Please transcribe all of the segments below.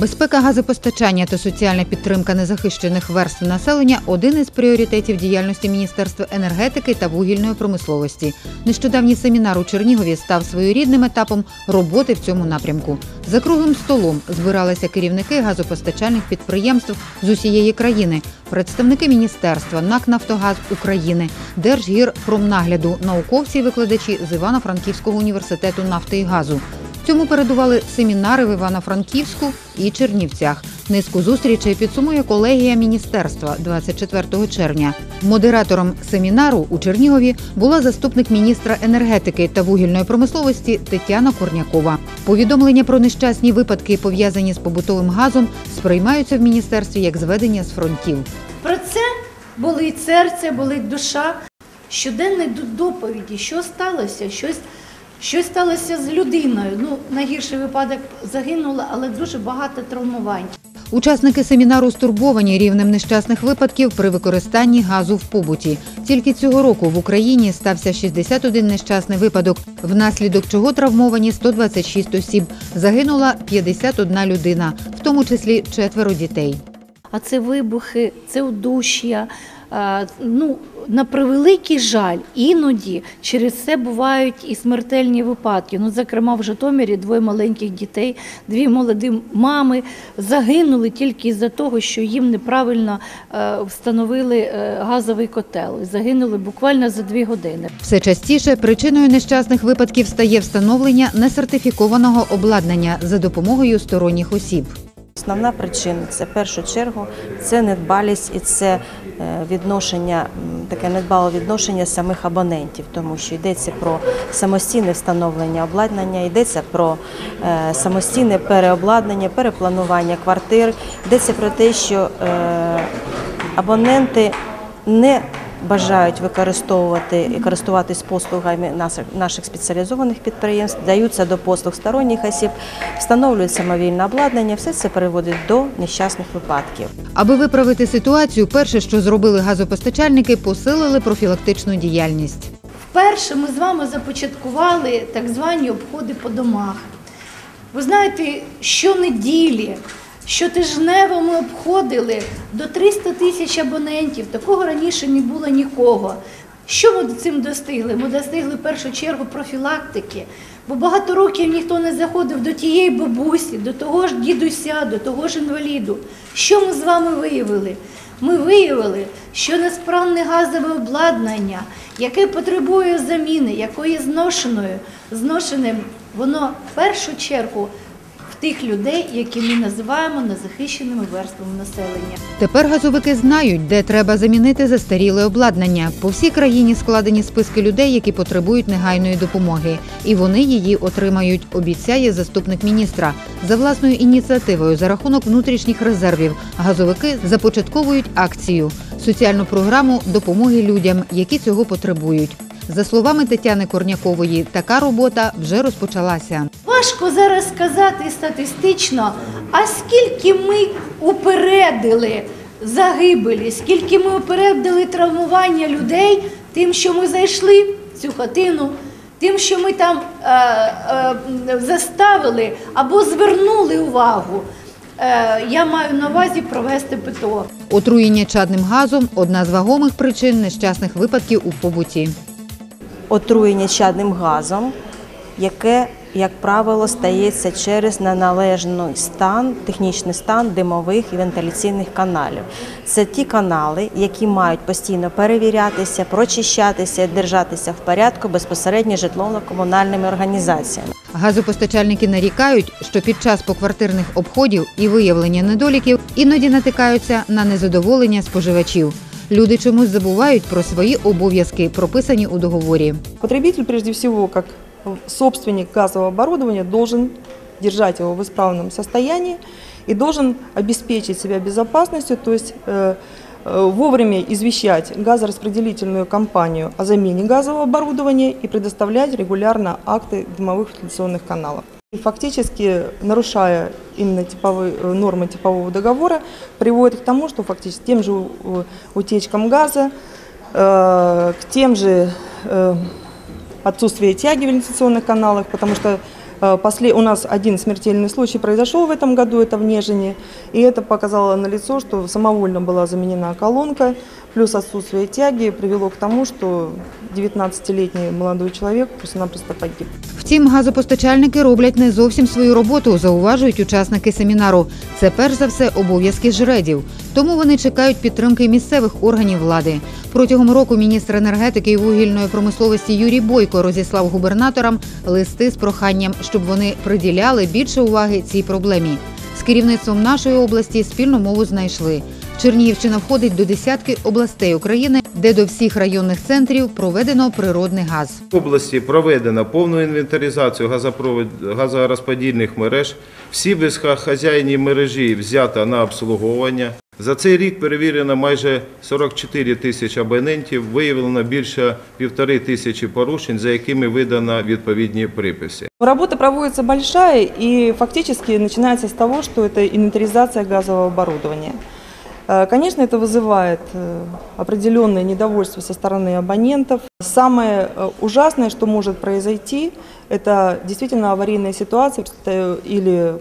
Безпека газопостачання та соціальна підтримка незахищених верств населення один із пріоритетів діяльності Міністерства енергетики та вугільної промисловості. Нещодавній семінар у Чернігові став своєрідним етапом роботи в цьому напрямку. За круглим столом збиралися керівники газопостачальних підприємств з усієї країни, представники міністерства, НАК Нафтогаз України, Держгірпромнагляду, науковці і викладачі з Івано-Франківського університету нафти і газу. Цьому передували семінари в Івано-Франківську і Чернівцях. Низку зустрічей підсумує колегія міністерства 24 червня. Модератором семінару у Чернігові була заступник міністра енергетики та вугільної промисловості Тетяна Корнякова. Повідомлення про нещасні випадки, пов'язані з побутовим газом, сприймаються в міністерстві як зведення з фронтів. Про це болить серце, болить душа. Щоденні доповіді, що сталося, щось, щось сталося з людиною. Ну, найгірший випадок загинула, але дуже багато травмувань. Учасники семінару стурбовані рівнем нещасних випадків при використанні газу в побуті. Тільки цього року в Україні стався 61 нещасний випадок, внаслідок чого травмовані 126 осіб. Загинула 51 людина, в тому числі четверо дітей. А це вибухи, це удуш'я. А, Ну, на превеликий жаль, іноді через це бувають і смертельні випадки. Ну, зокрема, в Житомирі двоє маленьких дітей, дві молоді мами загинули тільки із-за того, що їм неправильно е, встановили е, газовий котел. Загинули буквально за дві години. Все частіше причиною нещасних випадків стає встановлення несертифікованого обладнання за допомогою сторонніх осіб. Основна причина це в першу чергу це недбалість і це е, відношення, таке недбале відношення самих абонентів, тому що йдеться про самостійне встановлення обладнання, йдеться про е, самостійне переобладнання, перепланування квартир, йдеться про те, що е, абоненти не бажають використовувати і користуватись послугами наших спеціалізованих підприємств, даються до послуг сторонніх осіб, встановлюють самовільне обладнання. Все це приводить до нещасних випадків. Аби виправити ситуацію, перше, що зробили газопостачальники, посилили профілактичну діяльність. Вперше ми з вами започаткували так звані обходи по домах. Ви знаєте, щонеділі, щотижнево ми обходили до 300 тисяч абонентів. Такого раніше не було нікого. Що ми цим достигли? Ми достигли в першу чергу профілактики. Бо багато років ніхто не заходив до тієї бабусі, до того ж дідуся, до того ж інваліду. Що ми з вами виявили? Ми виявили, що несправне газове обладнання, яке потребує заміни, якої зношеною, зношеним, воно в першу чергу тих людей, які ми називаємо незахищеними верствами населення. Тепер газовики знають, де треба замінити застаріле обладнання. По всій країні складені списки людей, які потребують негайної допомоги, і вони її отримають. Обіцяє заступник міністра. За власною ініціативою за рахунок внутрішніх резервів газовики започатковують акцію соціальну програму допомоги людям, які цього потребують. За словами Тетяни Корнякової, така робота вже розпочалася. Важко зараз сказати статистично, а скільки ми упередили загибелі, скільки ми упередили травмування людей тим, що ми зайшли в цю хатину, тим, що ми там е, е, заставили або звернули увагу. Е, я маю на увазі провести ПТО. Отруєння чадним газом одна з вагомих причин нещасних випадків у побуті. Отруєння чадним газом, яке, як правило, стається через неналежний стан, технічний стан димових і вентиляційних каналів. Це ті канали, які мають постійно перевірятися, прочищатися, держатися в порядку безпосередньо житлово-комунальними організаціями. Газопостачальники нарікають, що під час поквартирних обходів і виявлення недоліків іноді натикаються на незадоволення споживачів. Люди чомусь забувають про свої обов'язки, прописані у договорі. Потребитель, прежде всего, как собственник газового оборудования, должен держать его в исправном состоянии и должен обеспечить себя безопасностью, то есть э, э, вовремя извещать газораспределительную компанию о замене газового оборудования и предоставлять регулярно акты дымовых вентиляционных каналов. И фактически, нарушая именно типовые, э, нормы типового договора, приводит к тому, что фактически тем же утечкам газа, к тем же отсутствию тяги в вентиляционных каналах, потому что Э, после, у нас один смертельный случай произошел в этом году, это в Нежине, и это показало на лицо, что самовольно была заменена колонка, плюс отсутствие тяги привело к тому, что 19-летний молодой человек просто-напросто погиб. Втім, газопостачальники роблять не зовсім свою роботу, зауважують учасники семінару. Це перш за все обов'язки жредів. Тому вони чекають підтримки місцевих органів влади. Протягом року міністр енергетики і вугільної промисловості Юрій Бойко розіслав губернаторам листи з проханням, щоб вони приділяли більше уваги цій проблемі. З керівництвом нашої області спільну мову знайшли. Чернігівщина входить до десятки областей України, де до всіх районних центрів проведено природний газ. В області проведено повну інвентаризацію газопровод- газорозподільних мереж. Всі безхазяйні мережі взято на обслуговування. За цей рік перевірено майже 44 тисячі абонентів, виявлено більше півтори тисячі порушень, за якими видано відповідні приписи. Работа проводится большая и фактически начинается с того, что это инвентаризация газового оборудования. Э, Конечно, это вызывает э, определенное недовольство со стороны абонентов. Самое э, ужасное, что может произойти, это действительно аварийная ситуация или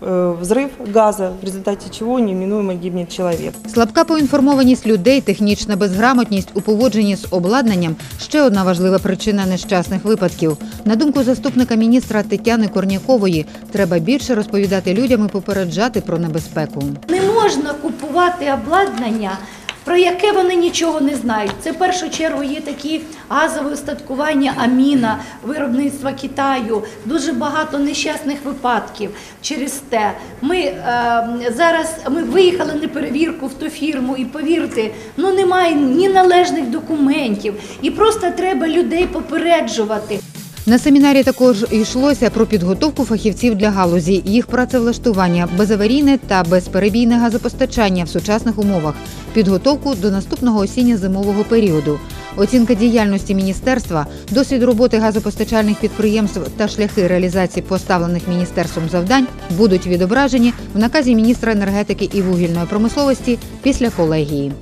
взрыв газа, в результате чего неминуемо гибнет человек. Слабка поінформованість людей, технічна безграмотність у поводженні з обладнанням ще одна важлива причина нещасних випадків. На думку заступника міністра Тетяни Корнякової, треба більше розповідати людям і попереджати про небезпеку. Не можна купувати обладнання, про яке вони нічого не знають. Це в першу чергу є такі газові устаткування Аміна, виробництва Китаю. Дуже багато нещасних випадків через те. Ми е, зараз ми виїхали на перевірку в ту фірму, і повірте, ну немає ні належних документів, і просто треба людей попереджувати. На семінарі також йшлося про підготовку фахівців для галузі, їх працевлаштування, безаварійне та безперебійне газопостачання в сучасних умовах, підготовку до наступного осінньо-зимового періоду. Оцінка діяльності міністерства, досвід роботи газопостачальних підприємств та шляхи реалізації поставлених міністерством завдань будуть відображені в наказі міністра енергетики і вугільної промисловості після колегії.